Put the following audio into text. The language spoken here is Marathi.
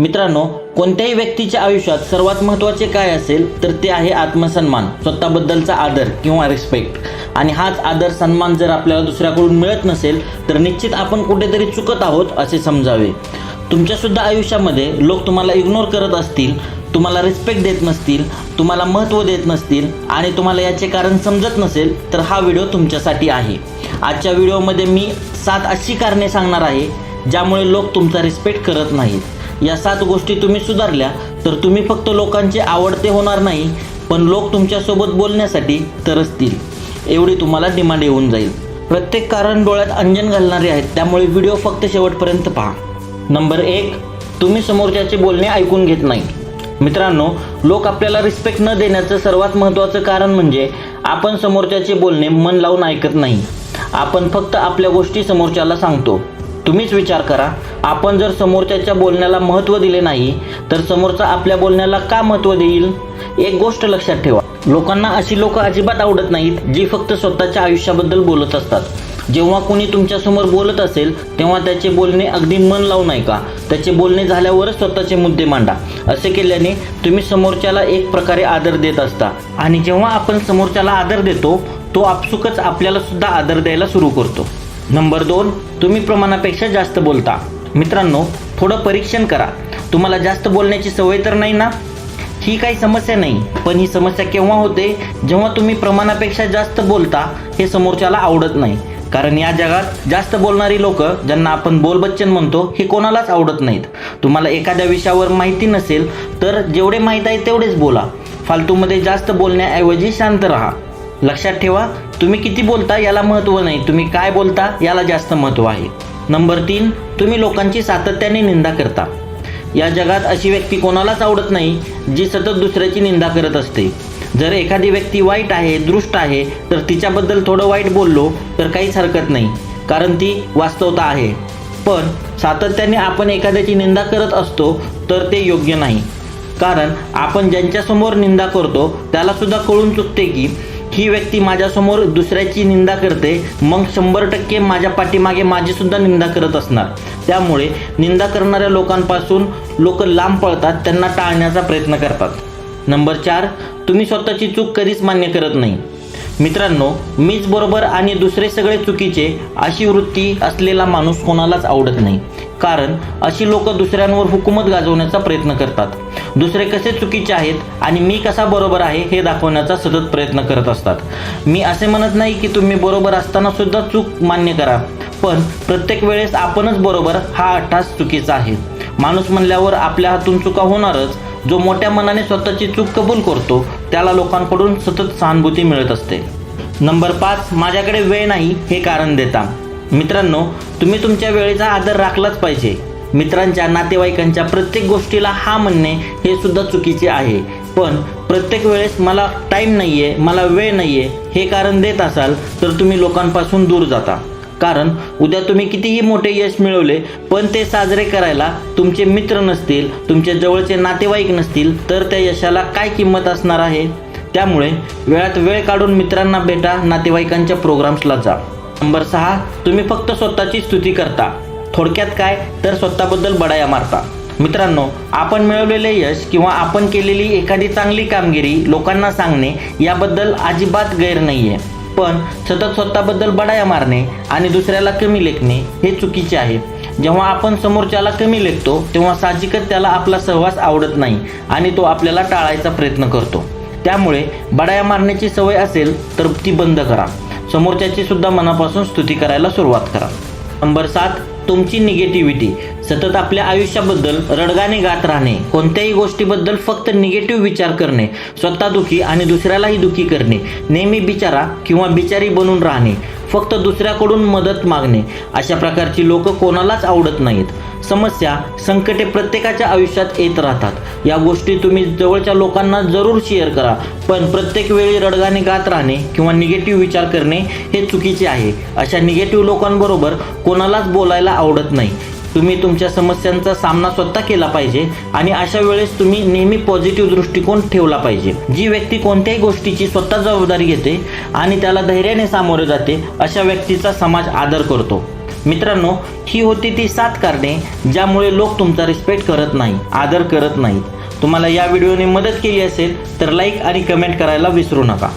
मित्रांनो कोणत्याही व्यक्तीच्या आयुष्यात सर्वात महत्त्वाचे काय असेल तर ते आहे आत्मसन्मान स्वतःबद्दलचा आदर किंवा रिस्पेक्ट आणि हाच आदर सन्मान जर आपल्याला दुसऱ्याकडून मिळत नसेल तर निश्चित आपण कुठेतरी चुकत आहोत असे समजावे. तुमच्यासुद्धा आयुष्यामध्ये लोक तुम्हाला इग्नोर करत असतील तुम्हाला रिस्पेक्ट देत नसतील तुम्हाला महत्त्व देत नसतील आणि तुम्हाला याचे कारण समजत नसेल तर हा व्हिडिओ तुमच्यासाठी आहे. आजच्या व्हिडिओमध्ये मी सात अशी कारणे सांगणार आहे ज्यामुळे लोक तुमचा रिस्पेक्ट करत नाहीत. या सात गोष्टी तुम्ही सुधारल्या तर तुम्ही फक्त लोकांचे आवडते होणार नाही पण लोक तुमच्यासोबत बोलण्यासाठी तरसतील. एवढी तुम्हाला डिमांड येऊन जाईल. प्रत्येक कारण डोळ्यात अंजन घालणारे आहेत त्यामुळे व्हिडिओ फक्त शेवटपर्यंत पहा. नंबर एक तुम्ही समोरच्याचे बोलणे ऐकून घेत नाही. मित्रांनो लोक आपल्याला रिस्पेक्ट न देण्याचं सर्वात महत्त्वाचं कारण म्हणजे आपण समोरच्याचे बोलणे मन लावून ऐकत नाही. आपण फक्त आपल्या गोष्टी समोरच्याला सांगतो. तुम्हीच विचार करा. आपण जर समोरच्याच्या बोलण्याला महत्त्व दिले नाही तर समोरचा आपल्या बोलण्याला का महत्त्व देईल? एक गोष्ट लक्षात ठेवा. लोकांना अशी लोक अजिबात आवडत नाहीत जी फक्त स्वतःच्या आयुष्याबद्दल बोलत असतात. जेव्हा कोणी तुमच्यासमोर बोलत असेल तेव्हा त्याचे बोलणे अगदी मन लावून ऐका त्याचे बोलणे झाल्यावरच स्वतःचे मुद्दे मांडा. असे केल्याने तुम्ही समोरच्याला एक प्रकारे आदर देत असता. आणि जेव्हा आपण समोरच्याला आदर देतो तो आपसुकच आपल्याला सुद्धा आदर द्यायला सुरू करतो. नंबर दोन तुम्ही प्रमाणापेक्षा जास्त बोलता. मित्रांनो थोडं परीक्षण करा. तुम्हाला जास्त बोलण्याची सवय तर नाही ना? ही काही समस्या नाही पण ही समस्या केव्हा होते? जेव्हा तुम्ही प्रमाणापेक्षा जास्त बोलता हे समोरच्याला आवडत नाही. कारण या जगात जास्त बोलणारी लोक ज्यांना आपण बोलबच्चन म्हणतो हे कोणालाच आवडत नाहीत. तुम्हाला एखाद्या विषयावर माहिती नसेल तर जेवढे माहीत आहे तेवढेच बोला. फालतूमध्ये जास्त बोलण्याऐवजी शांत राहा. लक्षात ठेवा तुम्ही किती बोलता याला महत्त्व नाही. तुम्ही काय बोलता याला जास्त महत्त्व आहे. नंबर तीन तुम्ही लोकांची सातत्याने निंदा करता. या जगात अशी व्यक्ती कोणालाच आवडत नाही जी सतत दुसऱ्याची निंदा करत असते. जर एखादी व्यक्ती वाईट आहे दृष्ट आहे तर तिच्याबद्दल थोडं वाईट बोललो तर काहीच हरकत नाही. कारण ती वास्तवता आहे. पण सातत्याने आपण एखाद्याची निंदा करत असतो तर ते योग्य नाही. कारण आपण ज्यांच्यासमोर निंदा करतो त्याला सुद्धा कळून चुकते की ही व्यक्ती माझ्यासमोर दुसऱ्याची निंदा करते मग शंभर टक्के माझ्या पाठीमागे माझी सुद्धा निंदा करत असणार. त्यामुळे निंदा करणाऱ्या लोकांपासून लोक लांब पळतात त्यांना टाळण्याचा प्रयत्न करतात. नंबर चार तुम्ही स्वतःची चूक कधीच मान्य करत नाही. मित्रांनो मीच बरोबर आणि दुसरे सगळे चुकीचे अशी वृत्ती असलेला माणूस कोणालाच आवडत नाही. कारण अशी लोक दुसऱ्यांवर हुकूमत गाजवण्याचा प्रयत्न करतात. दुसरे कसे चुकीचे आहेत आणि मी कसा बरोबर आहे हे दाखवण्याचा सतत प्रयत्न करत असतात. मी असे म्हणत नाही की तुम्ही बरोबर असताना सुद्धा चूक मान्य करा पण प्रत्येक वेळेस आपणच बरोबर हा अट्टास चुकीचा आहे. माणूस म्हणल्यावर आपल्या हातून चुका होणारच. जो मोठ्या मनाने स्वतःची चूक कबूल करतो त्याला लोकांकडून सतत सहानुभूती मिळत असते. नंबर पाच माझ्याकडे वेळ नाही हे कारण देता. मित्रांनो तुम्ही तुमच्या वेळेचा आदर राखलाच पाहिजे. मित्रांच्या नातेवाईकांच्या प्रत्येक गोष्टीला हा म्हणणे हे सुद्धा चुकीचे आहे. पण प्रत्येक वेळेस मला टाईम नाही आहे मला वेळ नाही आहे हे कारण देत असाल तर तुम्ही लोकांपासून दूर जाता. कारण उद्या तुम्ही कितीही मोठे यश मिळवले पण ते साजरे करायला तुमचे मित्र नसतील तुमचे जवळचे नातेवाईक नसतील तर त्या यशाला काय किंमत असणार आहे? त्यामुळे वेळात वेळ काढून मित्रांना भेटा नातेवाईकांच्या प्रोग्राम्सला जा. नंबर सहा तुम्ही फक्त स्वतःची स्तुती करता. थोडक्यात काय तर स्वतःबद्दल बडाया मारता. मित्रांनो आपण मिळवलेले यश किंवा आपण केलेली एखादी चांगली कामगिरी लोकांना सांगणे याबद्दल अजिबात गैर नाही आहे पण सतत स्वतःबद्दल बडाया मारणे आणि दुसऱ्याला कमी लेखणे हे चुकीचे आहे. जेव्हा आपण समोरच्याला कमी लेखतो तेव्हा साहजिकच त्याला आपला सहवास आवडत नाही आणि तो आपल्याला टाळायचा प्रयत्न करतो. त्यामुळे बडाया मारण्याची सवय असेल तर ती बंद करा. समोरच्याची सुद्धा मनापासून स्तुती करायला सुरुवात करा. नंबर सात तुमची निगेटिव्हिटी सतत आपल्या आयुष्याबद्दल रडगाणे गात राहणे. कोणत्याही गोष्टीबद्दल फक्त निगेटिव्ह विचार करणे. स्वतः दुखी आणि दुसऱ्यालाही दुखी करणे. नेहमी बिचारा किंवा बिचारी बनून राहणे. फक्त दुसऱ्याकडून मदत मागणे. अशा प्रकारची लोक कोणालाच आवडत नाहीत. समस्या संकटे प्रत्येकाच्या आयुष्यात येत राहतात. या गोष्टी तुम्ही जवळच्या लोकांना जरूर शेअर करा. पण प्रत्येक वेळी रडगाणे गात राहणे किंवा निगेटिव्ह विचार करणे हे चुकीचे आहे. अशा निगेटिव्ह लोकांबरोबर कोणालाच बोलायला आवडत नाही. तुम्ही तुमच्या समस्यांचा सामना स्वतः केला पाहिजे आणि अशा वेळेस तुम्ही नेहमी पॉझिटिव्ह दृष्टिकोन ठेवला पाहिजे. जी व्यक्ती कोणत्याही गोष्टीची स्वतः जबाबदारी घेते आणि त्याला धैर्याने सामोरे जाते अशा व्यक्तीचा समाज आदर करतो. मित्रांनो ही होती ती सात कारणे ज्यामुळे लोक तुमचा रिस्पेक्ट करत नाही आदर करत नाहीत. तुम्हाला या व्हिडिओने मदत केली असेल तर लाईक आणि कमेंट करायला विसरू नका.